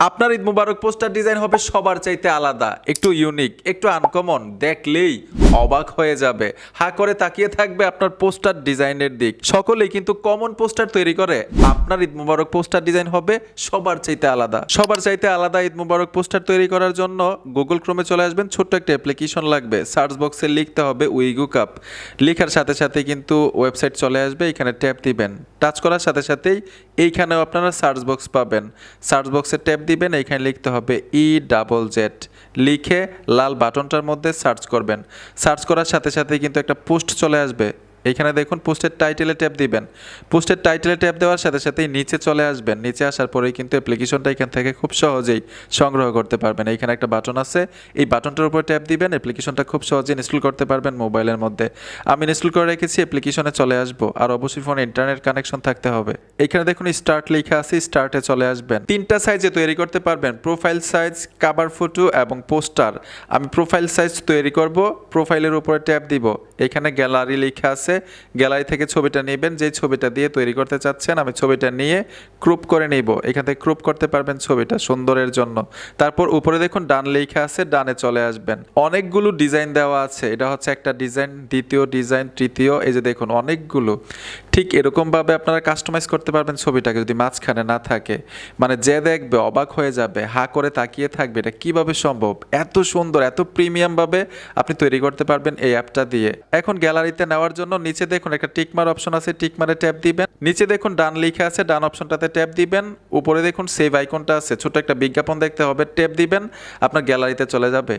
আপনার ঈদ মুবারক poster design হবে সবার চাইতে আলাদা, একটু ইউনিক একটু আনকমন দেখলেই অবাক হয়ে যাবে। হা করে তাকিয়ে থাকবে আপনার পোস্টার ডিজাইনের দিক। সকলেই কিন্তু কমন পোস্টার তৈরি করে। আপনার ঈদ মুবারক পোস্টার ডিজাইন হবে সবার চাইতে আলাদা। সবার চাইতে আলাদা ঈদ মুবারক পোস্টার তৈরি করার জন্য গুগল ক্রোমে চলে আসবেন, ছোট্ট একটা অ্যাপ্লিকেশন লাগবে। সার্চ বক্সে লিখতে হবে উইগু কাপ লেখার সাথে সাথে কিন্তু ওয়েবসাইট চলে আসবে, এখানে ট্যাপ দিবেন। টাচ করার সাথে সাথেই এইখানেও আপনারা সার্চ বক্স পাবেন। সার্চ বক্সে ট্যাপ দিবেন, এখানে লিখতে হবে ই ডাবল জেড লিখে লাল বাটনটার মধ্যে সার্চ করবেন। সার্চ করার সাথে সাথে কিন্তু একটা পোস্ট চলে আসবে। এইখানে দেখুন পোস্টের টাইটেলে ট্যাপ দিবেন। পোস্টের টাইটেলে ট্যাপ দেওয়ার সাথে সাথেই নিচে চলে আসবেন। নিচে আসার পরেই কিন্তু অ্যাপ্লিকেশনটা এখান থেকে খুব সহজেই সংগ্রহ করতে পারবেন। এইখানে একটা বাটন আছে। এই বাটনটার উপর ট্যাপ দিবেন অ্যাপ্লিকেশনটা খুব সহজে ইনস্টল করতে পারবেন মোবাইলের মধ্যে। আমি ইনস্টল করে রেখেছি অ্যাপ্লিকেশনে চলে আসব। আর অবশ্যই ফোনে ইন্টারনেট কানেকশন থাকতে হবে। এখানে দেখুন স্টার্ট লেখা আছে স্টার্টে চলে আসবেন। তিনটা সাইজে তৈরি করতে পারবেন। প্রোফাইল সাইজ কাভার ফটো এবং পোস্টার আমি প্রোফাইল সাইজ তৈরি করব প্রোফাইলের উপরে ট্যাপ দিব। এখানে গ্যালারি লেখা আছে, গ্যালারি থেকে ছবিটা নেবেন, যে ছবিটা দিয়ে তৈরি করতে চাচ্ছেন, আমি ছবিটা নিয়ে ক্রুপ করে নেব। এখান থেকে ক্রুপ করতে পারবেন ছবিটা সুন্দরের জন্য। তারপর উপরে দেখুন ডান লেখা আছে, ডানে চলে আসবেন। অনেকগুলো ডিজাইন দেওয়া আছে। এটা হচ্ছে একটা ডিজাইন, দ্বিতীয় ডিজাইন, তৃতীয়, এই যে দেখুন অনেকগুলো। ঠিক এরকমভাবে আপনারা কাস্টমাইজ করতে পারবেন ছবিটাকে যদি মাঝখানে না থাকে। মানে যে দেখবে অবাক হয়ে যাবে, হা করে তাকিয়ে থাকবে, এটা কীভাবে সম্ভব? এত সুন্দর, এত প্রিমিয়ামভাবে আপনি তৈরি করতে পারবেন এই অ্যাপটা দিয়ে। এখন গ্যালারিতে নেওয়ার জন্য নিচে দেখুন একটা টিকমার অপশন আছে টিকমারে ট্যাপ দিবেন। নিচে দেখুন ডান লিখে আছে, ডান অপশনটাতে ট্যাপ দিবেন। উপরে দেখুন সেভ আইকনটা আছে ছোট একটা বিজ্ঞাপন দেখতে হবে, ট্যাপ দিবেন, আপনার গ্যালারিতে চলে যাবে।